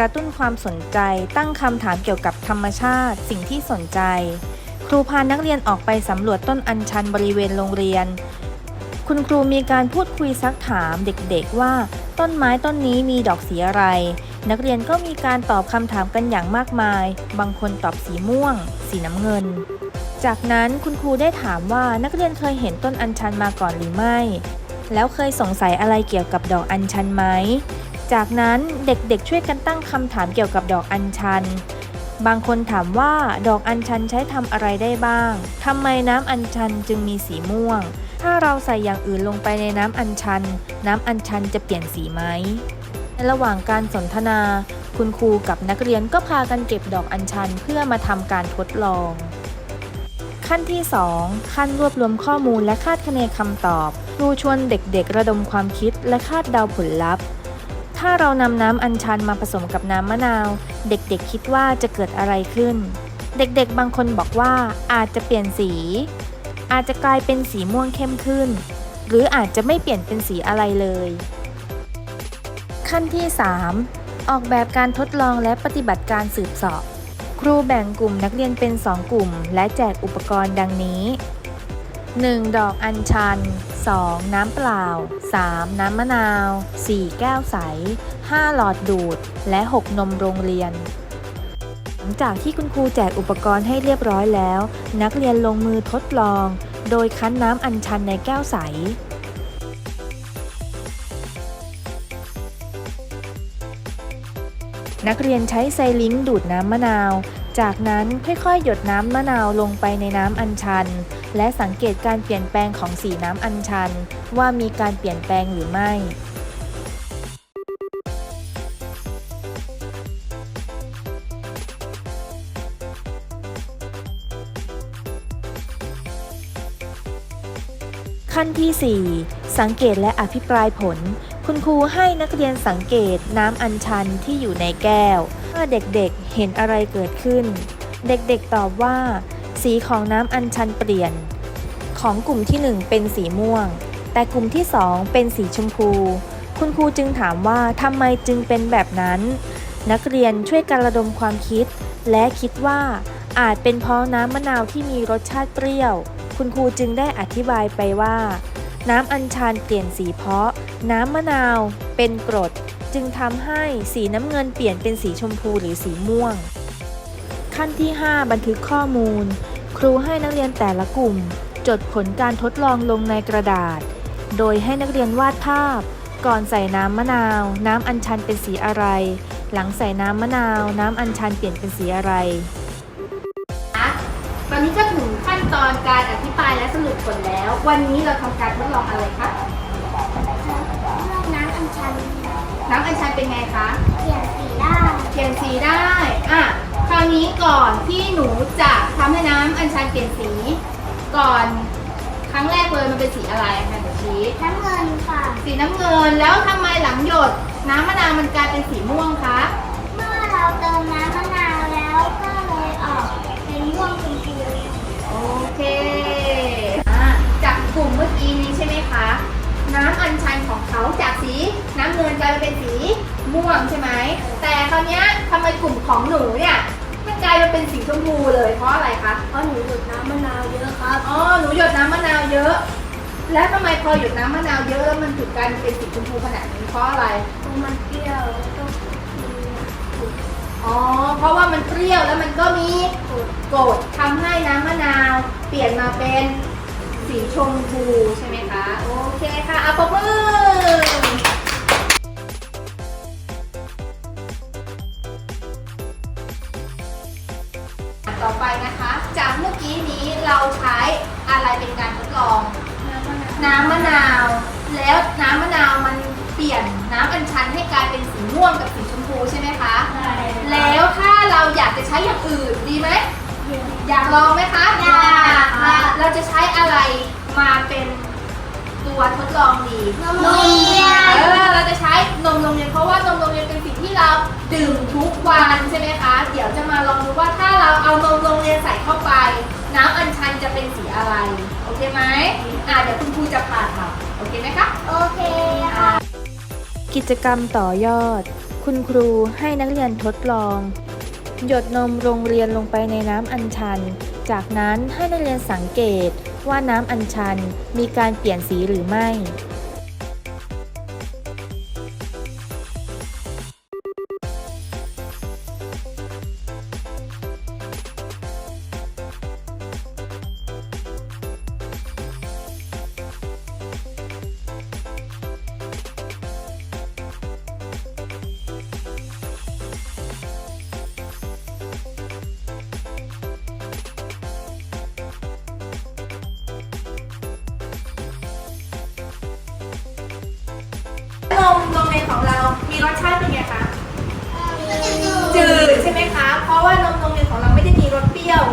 ระตุ้นความสนใจ ตั้งคำถามเกี่ยวกับธรรมชาติ สิ่งที่สนใจ ครูพานักเรียนออกไปสำรวจต้นอัญชันบริเวณโรงเรียน คุณครูมีการพูดคุยซักถามเด็กๆว่า ต้นไม้ต้นนี้มีดอกสีอะไร นักเรียนก็มีการตอบคำถามกันอย่างมากมาย บางคนตอบสีม่วง สีน้ำเงิน จากนั้นคุณครูได้ถามว่านักเรียนเคยเห็นต้นอัญชันมาก่อนหรือไม่ แล้วเคยสงสัยอะไรเกี่ยวกับดอกอัญชันไหม จากนั้นเด็กๆช่วยกันตั้งคำถามเกี่ยวกับดอกอัญชัน บางคนถามว่าดอกอัญชันใช้ทำอะไรได้บ้างทำไมน้ำอัญชันจึงมีสีม่วง ถ้าเราใส่อย่างอื่นลงไปในน้ำอัญชัน น้ำอัญชันจะเปลี่ยนสีไหมในระหว่างการสนทนา คุณครูกับนักเรียนก็พากันเก็บดอกอัญชันเพื่อมาทำการทดลอง ขั้นที่ 2 ขั้นรวบรวมข้อมูลและคาดคะเนคำตอบครูชวนเด็กๆ ระดมความคิดและคาดเดาผลลัพธ์ ถ้าเรานำน้ำอัญชันมาผสมกับน้ำมะนาว เด็กๆคิดว่าจะเกิดอะไรขึ้น เด็กๆบางคนบอกว่าอาจจะเปลี่ยนสี อาจจะกลายเป็นสีม่วงเข้มขึ้น หรืออาจจะไม่เปลี่ยนเป็นสีอะไรเลย ขั้นที่ 3 ออกแบบการทดลองและปฏิบัติการสืบสอบ ครูแบ่งกลุ่มนักเรียนเป็น 2 กลุ่ม และแจกอุปกรณ์ดังนี้ 1. ดอกอัญชัน 2. น้ำเปล่า 3. น้ำมะนาว 4. แก้วใส 5. หลอดดูด และ 6 นมโรงเรียน หลังจากที่คุณครูแจกอุปกรณ์ให้เรียบร้อยแล้ว นักเรียนลงมือทดลอง โดยคั้นน้ำอัญชันในแก้วใสนักเรียนใช้ไซลิงดูดน้ำมะนาว จากนั้นค่อยๆ หยดน้ำมะนาวลงไปในน้ำอัญชัน และสังเกตการเปลี่ยนแปลงของสีน้ำอัญชัน ว่ามีการเปลี่ยนแปลงหรือไม่ขั้นที่ 4 สังเกตและอภิปรายผล คุณครูให้นักเรียนสังเกตน้ำอัญชันที่อยู่ในแก้ว เมื่อเด็กๆเห็นอะไรเกิดขึ้น เด็กๆตอบว่า สีของน้ำอัญชันเปลี่ยน ของกลุ่มที่ 1 เป็นสีม่วง แต่กลุ่มที่ 2 เป็นสีชมพู คุณครูจึงถามว่าทำไมจึงเป็นแบบนั้น นักเรียนช่วยกันระดมความคิด และคิดว่าอาจเป็นเพราะน้ำมะนาวที่มีรสชาติเปรี้ยว คุณครูจึงได้อธิบายไปว่า น้ำอัญชันเปลี่ยนสีเพราะ น้ำมะนาวเป็นกรด จึงทำให้สีน้ำเงินเปลี่ยนเป็นสีชมพูหรือสีม่วง ขั้นที่ 5 บันทึกข้อมูล ครูให้นักเรียนแต่ละกลุ่ม จดผลการทดลองลงในกระดาษ โดยให้นักเรียนวาดภาพ ก่อนใส่น้ำมะนาว น้ำอัญชันเป็นสีอะไร หลังใส่น้ำมะนาว น้ำอัญชันเปลี่ยนเป็นสีอะไร ตอนนี้ก็ถึงขั้นตอนการอธิบายและสรุปผลแล้ว วันนี้เราทำการทดลองอะไรคะเลือกน้ำอัญชันน้ำอัญชันเป็นไงคะ เปลี่ยนสีได้เปลี่ยนสีได้ อะ คราวนี้ ก่อนที่หนูจะทำให้น้ำอัญชันเปลี่ยนสี ก่อนครั้งแรกเลยมันเป็นสีอะไรคะหนูชี้น้ำเงินค่ะ สีน้ำเงินแล้วทำไมหลังหยด น้ำมะนาวมันกลายเป็นสีม่วงคะเมื่อเราเติมน้ำมะนาวแล้วก็เลยออกเป็นม่วงชมพูโอเคอะจากกลุ่มเมื่อกี้นี้ใช่ไหมคะน้ำอัญชันของเขาจากสีน้ำเงินกลายมาเป็นสีม่วงใช่ไหมแต่คราวเนี้ยทำไมกลุ่มของหนูเนี่ยมัน กลายมาเป็นสีชมพูเลยเพราะอะไรคะ เพราะหนูดูดน้ำมะนาวเยอะครับ อ๋อ หนูหยดน้ำมะนาวเยอะ แล้วทำไมพอหยดน้ำมะนาวเยอะแล้วมันถึงกลายเป็นสีชมพูขนาดนี้เพราะอะไร เพราะมันเปรี้ยวแล้วก็มีอ๋อ เพราะว่ามันเปรี้ยวแล้วมันก็มีกรดทำให้น้ำมะนาว เปลี่ยนมาเป็นสีชมพูใช่ไหมคะ โอเคค่ะเอาปรบมือ อไปนะคะ จากเมื่อกี้นี้เราใช้อะไรเป็นการทดลอง น้ำมะนาว แล้วน้ำมะนาวมันเปลี่ยนน้ำอัญชันให้กลายเป็นสีม่วงกับสีชมพูใช่ไหมคะแล้วถ้าเราอยากจะใช้อย่างอื่นดีไหมอยากลองไหมคะอยากค่ะเราจะใช้อะไรมาเป็นตัวทดลองดีนมโรงเรียนเออเราจะใช้นมโรงเรียนเพราะว่านมโรงเรียนเป็นสิ่งที่เรา ดื่มทุกวันใช่ไหมคะ เดี๋ยวจะมาลองดูว่าถ้าเราเอานมโรงเรียนใส่เข้าไป น้ำอัญชันจะเป็นสีอะไร โอเคไหมอ่าเดี๋ยวคุณครูจะผ่าค่ะโอเคไหมคะ โอเคค่ะ กิจกรรมต่อยอด คุณครูให้นักเรียนทดลอง หยดนมโรงเรียนลงไปในน้ำอัญชัน จากนั้นให้นักเรียนสังเกตว่าน้ำอัญชันมีการเปลี่ยนสีหรือไม่ รสชาติเป็นไงคะจืดใช่ไหมคะ เพราะว่านมนมเรียของเราไม่ได้มีรสเปรี้ยว